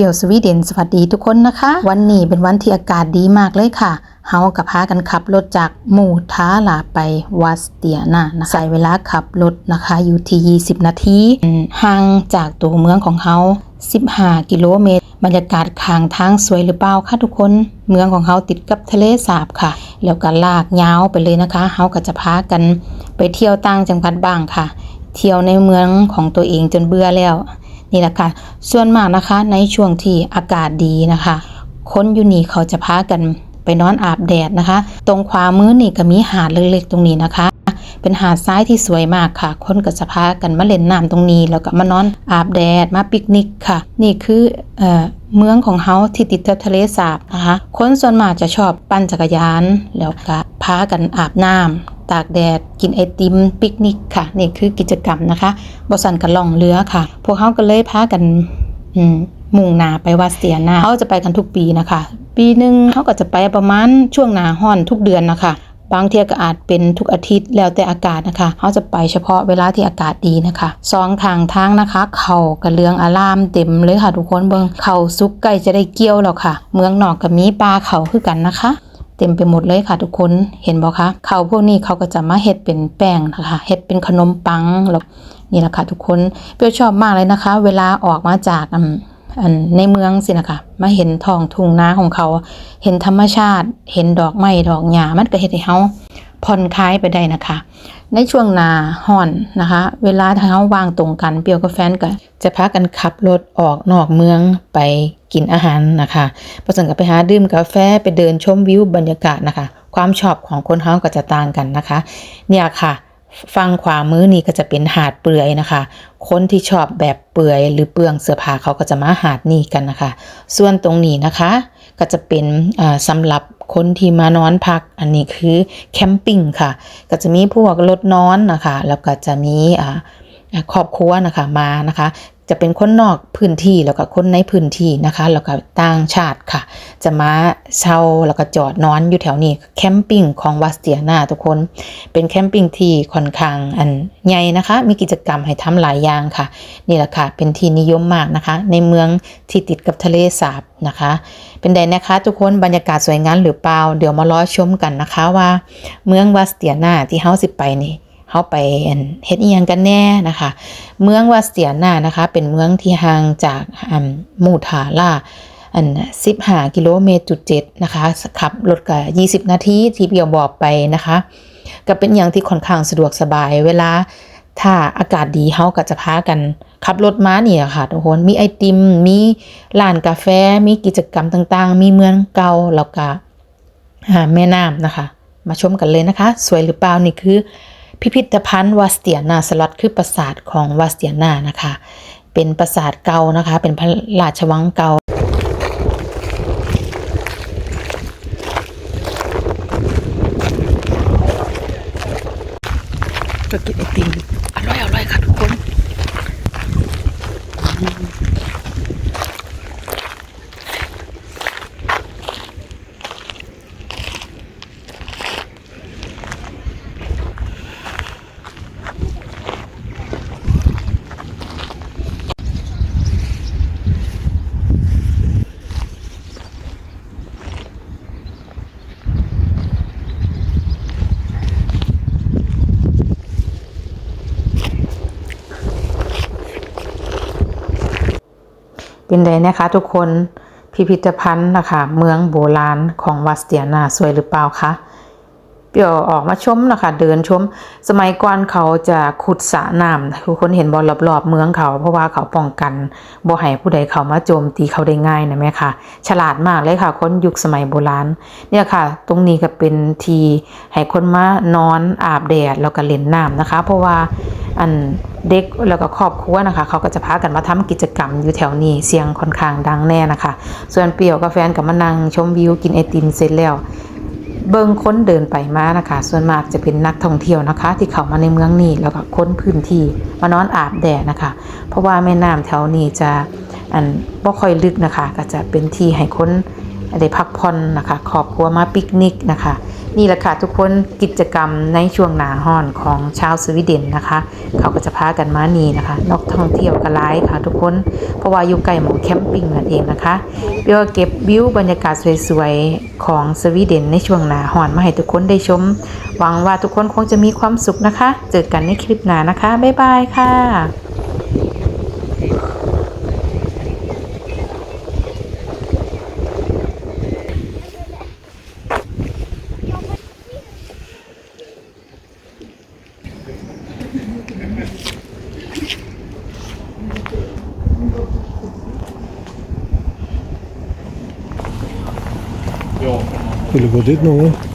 ปียวสวีเดนสวัสดีทุกคนนะคะ วันนี้เป็นวันที่อากาศดีมากเลยค่ะเฮากับพากันขับรถจากมูท้าลาไปวัสเตียนานะใช้เวลาขับรถนะคะอยู่ที่20 นาทีห่างจากตัวเมืองของเฮา15 กิโลเมตร บรรยากาศข้างทางสวยหรือเปล่าคะทุกคน เมืองของเฮาติดกับทะเลสาบค่ะ แล้วก็ลากยาวไปเลยนะคะเฮาก็จะพากันไปเที่ยวต่างจังหวัดบ้างค่ะ เที่ยวในเมืองของตัวเองจนเบื่อแล้ว นี่แหละค่ะ ส่วนมากนะคะในช่วงที่อากาศดีนะคะ คนอยู่นี่เขาจะพากันไปนอนอาบแดดนะคะ ตรงขวามือนี่ก็มีหาดเล็กๆตรงนี้นะคะ เป็นหาดทรายที่สวยมากค่ะ คนก็จะพากันมาเล่นน้ำตรงนี้ แล้วก็มานอนอาบแดดมาปิกนิกค่ะ นี่คือเอ่อเมืองของเฮาที่ติดทะเลสาบนะคะ คนส่วนมากจะชอบปั่นจักรยาน แล้วก็พากันอาบน้ำ ตากแดด กินไอติม ปิกนิกค่ะ นี่คือกิจกรรมนะคะบสันกันล่องเรือค่ะ พวกเขาก็เลยพากันมุ่งนาไปวัดเสียนาเขาจะไปกันทุกปีนะคะ ปีหนึ่งเขาก็จะไปประมาณช่วงนาห้อนทุกเดือนนะคะบางเที่ยก็อาจเป็นทุกอาทิตย์แล้วแต่อากาศนะคะเขาจะไปเฉพาะเวลาที่อากาศดีนะคะสองทางทางนะคะ เขากระเลืองอารามเต็มเลยค่ะทุกคนเบิงเขาซุกใกล้จะได้เกี่ยวแล้วค่ะ เมืองนอกกับมีปลาเขาคือกันนะคะ เต็มไปหมดเลยค่ะทุกคนเห็นบอกคะเขาพวกนี้เขาก็จะมาเฮ็ดเป็นแป้งนะคะเฮ็ดเป็นขนมปังแล้วนี่แหละค่ะทุกคนเปรี้ยวชอบมากเลยนะคะ เวลาออกมาจากในเมืองสินะคะมาเห็นทองทุ่งนาของเขา เห็นธรรมชาติ เห็นดอกไม้ดอกหญ้ามันก็เฮ็ดให้เฮาผ่อนคลายไปได้นะคะ ในช่วงนาห่อนนะคะ เวลาทางเฮาวางตรงกันเปรียวกับแฟนก็จะพากันขับรถออกนอกเมืองไปกินอาหารนะคะประสงกับไปหาดื่มกาแฟไปเดินชมวิวบรรยากาศนะคะ ความชอบของคนเฮาก็จะต่างกันนะคะ เนี่ยค่ะฟังขวามือนี่ก็จะเป็นหาดเปลือยนะคะ คนที่ชอบแบบเปลือยหรือเปลืองเสื้อผ้าเขาก็จะมาหาดนี่กันนะคะ ส่วนตรงนี้นะคะ ก็จะเป็นอ่าสำหรับ คนที่มานอนพัก อันนี้คือแคมปิ้งค่ะ ก็จะมีพวกรถนอนนะคะ แล้วก็จะมีอ่าครอบครัวนะคะมานะคะ จะเป็นคนนอกพื้นที่แล้วก็คนในพื้นที่นะคะ แล้วก็ต่างชาติค่ะ จะมาเช่าแล้วก็จอดนอนอยู่แถวนี้แคมปิ้งของวัสเตียนาทุกคนเป็นแคมปิ้งที่ค่อนข้างอันใหญ่นะคะ มีกิจกรรมให้ทำหลายอย่างค่ะ นี่แหละค่ะ เป็นที่นิยมมากนะคะ ในเมืองที่ติดกับทะเลสาบนะคะ เป็นไดนะคะ ทุกคนบรรยากาศสวยงามหรือเปล่า เดี๋ยวมารอชมกันนะคะว่า เมืองวัสเตียนาที่เฮาสิไปนี่ เฮาไปเฮ็ดอีหยังกันแน่นะคะ เมืองวัสเตียนานะคะ เป็นเมืองที่ห่างจากมูทาล่าอัน15กิโลเมตรจุดเจ็ดนะคะขับรถกับ20นาทีที่เปียวบอกไปนะคะ ก็เป็นอย่างที่ค่อนข้างสะดวกสบายเวลาถ้าอากาศดีเฮาก็จะพากันขับรถม้าเนี่ยค่ะทุกคนมีไอติม มีร้านกาแฟ มีกิจกรรมต่างๆ มีเมืองเก่าแล้วก็แม่น้ำนะคะ มาชมกันเลยนะคะ สวยหรือเปล่านี่คือ พิพิธภัณฑ์วาสเตียนาสล็อตคือปราสาทของวาสเตียนานะคะ เป็นปราสาทเก่านะคะ เป็นพระราชวังเก่าก็กินไอติมอร่อยอร่อยค่ะทุกคน เป็นไดนะคะทุกคนพิพิธภัณฑ์นะคะเมืองโบราณของวัสเตียนาสวยหรือเปล่าคะ เปียวออกมาชมนะคะเดินชม สมัยก่อนเขาจะขุดสระน้ำทุกคนเห็นบอลรอบๆเมืองเขา เพราะว่าเขาป้องกันบ่ให้ผู้ใดเขามาโจมตีเขาได้ง่ายนะแม่ค่ะ ฉลาดมากเลยค่ะ คนยุคสมัยโบราณ เนี่ยค่ะ ตรงนี้ก็เป็นทีให้คนมานอนอาบแดดแล้วก็เล่นน้ำนะคะ เพราะว่าอันเด็กแล้วก็ครอบครัวนะคะ เขาก็จะพากันมาทำกิจกรรมอยู่แถวนี้เสียงค่อนข้างดังแน่นะคะ ส่วนเปียวกับแฟนกับมานั่งชมวิวกินไอติมเสร็จแล้ว เบิ่งคนเดินไปมานะคะ ส่วนมากจะเป็นนักท่องเที่ยวนะคะ ที่เข้ามาในเมืองนี้แล้วก็ค้นพื้นที่มานอนอาบแดดนะคะ เพราะว่าแม่น้ำแถวนี้จะอันบ่ค่อยลึกนะคะ ก็จะเป็นที่ให้คนได้พักผ่อนนะคะครอบครัวมาปิกนิกนะคะ นี่แหละค่ะทุกคนกิจกรรมในช่วงหนาห้อนของชาวสวีเดนนะคะ เขาก็จะพากันมานี่นะคะนอกท่องเที่ยวกันหลายค่ะทุกคน เพราะว่าอยู่ใกล้หมองแคมปิ้งนั่นเองนะคะเดี๋ยวเก็บวิวบรรยากาศสวยๆของสวีเดนในช่วงหนาห้อนมาให้ทุกคนได้ชม หวังว่าทุกคนคงจะมีความสุขนะคะ เจอกันในคลิปหน้านะคะบ๊ายบายค่ะ или в один.